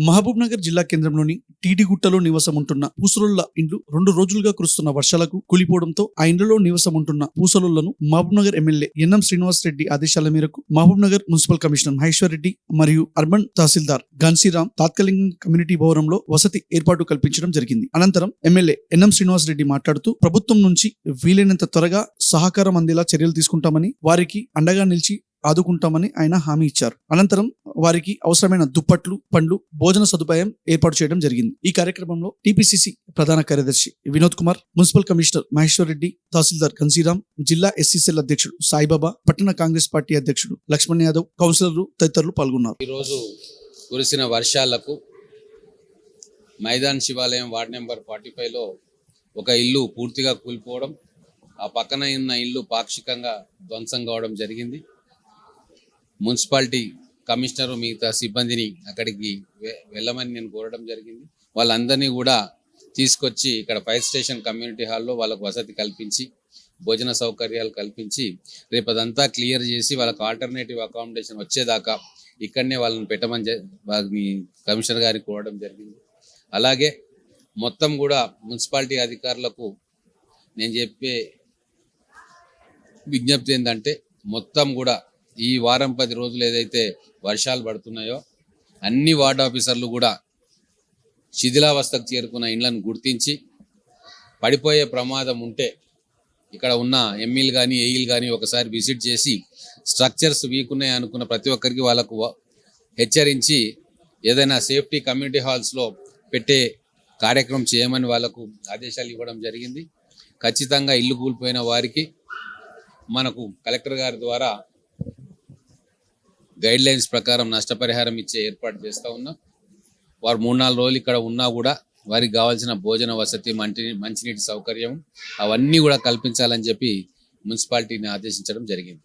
మహబూబ్ నగర్ జిల్లా కేంద్రంలోని టీడీగుట్టలో నివాసం ఉంటున్న పూసలుళ్ళ ఇండ్లు రెండు రోజులుగా కురుస్తున్న వర్షాలకు కూలిపోవడంతో ఆ ఇండ్లలో నివాసం ఉంటున్న పూసలుళ్ళను Mahabubnagar MLA N M Srinivas Reddy ఆదేశాల మేరకు Mahabubnagar municipal commissioner Maheshwar Reddy మరియు అర్బన్ తహసీల్దార్ ఘన్సీరామ్ తాత్కాలిక కమ్యూనిటీ భవనంలో వసతి ఏర్పాటు కల్పించడం జరిగింది. అనంతరం ఎమ్మెల్యే ఎన్ఎం శ్రీనివాస్ రెడ్డి మాట్లాడుతూ ప్రభుత్వం నుంచి వీలైనంత త్వరగా సహకారం అందేలా చర్యలు తీసుకుంటామని వారికి అండగా నిలిచి ఆదుకుంటామని ఆయన హామీ ఇచ్చారు. అనంతరం వారికి అవసరమైన దుప్పట్లు పండ్లు భోజన సదుపాయం ఏర్పాటు చేయడం జరిగింది. ఈ కార్యక్రమంలో టీపీసీసీ ప్రధాన కార్యదర్శి వినోద్ కుమార్ మున్సిపల్ కమిషనర్ మహేశ్వర్ రెడ్డి తహసీల్దార్ కన్సీరామ్ జిల్లా ఎస్సీసీఎల్ అధ్యక్షుడు సాయిబాబా పట్టణ కాంగ్రెస్ పార్టీ అధ్యక్షుడు లక్ష్మణ్ యాదవ్ కౌన్సిలర్లు తదితరులు పాల్గొన్నారు. ఈరోజు కురిసిన వర్షాలకు మైదాన్ శివాలయం వార్డ్ నెంబర్ ఫార్టీ ఫైవ్లో ఒక ఇల్లు పూర్తిగా కూలిపోవడం ఆ పక్కన ఉన్న ఇల్లు పాక్షికంగా ధ్వంసం కావడం జరిగింది. మున్సిపాలిటీ కమిషనర్ మిగతా సిబ్బందిని అక్కడికి వె- వెళ్ళమని నేను కోరడం జరిగింది. వాళ్ళందరినీ కూడా తీసుకొచ్చి ఇక్కడ ఫైర్ స్టేషన్ కమ్యూనిటీ హాల్లో వాళ్ళకు వసతి కల్పించి భోజన సౌకర్యాలు కల్పించి రేపు అదంతా క్లియర్ చేసి వాళ్ళకు ఆల్టర్నేటివ్ అకామిడేషన్ వచ్చేదాకా ఇక్కడనే వాళ్ళని పెట్టమని వారిని కమిషనర్ గారికి కోరడం జరిగింది. అలాగే మొత్తం కూడా మున్సిపాలిటీ అధికారులకు నేను చెప్పే విజ్ఞప్తి ఏంటంటే మొత్తం కూడా ఈ వారం పది రోజులు ఏదైతే వర్షాలు పడుతున్నాయో అన్ని వార్డ్ ఆఫీసర్లు కూడా శిథిలావస్థకు చేరుకున్న ఇండ్లను గుర్తించి పడిపోయే ప్రమాదం ఉంటే ఇక్కడ ఉన్న ఎమ్మెల్యే కానీ ఏఈలు కానీ ఒకసారి విజిట్ చేసి స్ట్రక్చర్స్ వీక్ ఉన్నాయి అనుకున్న ప్రతి ఒక్కరికి వాళ్ళకు హెచ్చరించి ఏదైనా సేఫ్టీ కమ్యూనిటీ హాల్స్లో పెట్టే కార్యక్రమం చేయమని వాళ్ళకు ఆదేశాలు ఇవ్వడం జరిగింది. ఖచ్చితంగా ఇల్లు కూలిపోయిన వారికి మనకు కలెక్టర్ గారి ద్వారా గైడ్ లైన్స్ ప్రకారం నష్టపరిహారం ఇచ్చే ఏర్పాటు చేస్తూ ఉన్నాం. వారు మూడు నాలుగు రోజులు ఇక్కడ ఉన్నా కూడా వారికి కావాల్సిన భోజన వసతి మంచి మంచినీటి సౌకర్యం అవన్నీ కూడా కల్పించాలని చెప్పి మున్సిపాలిటీని ఆదేశించడం జరిగింది.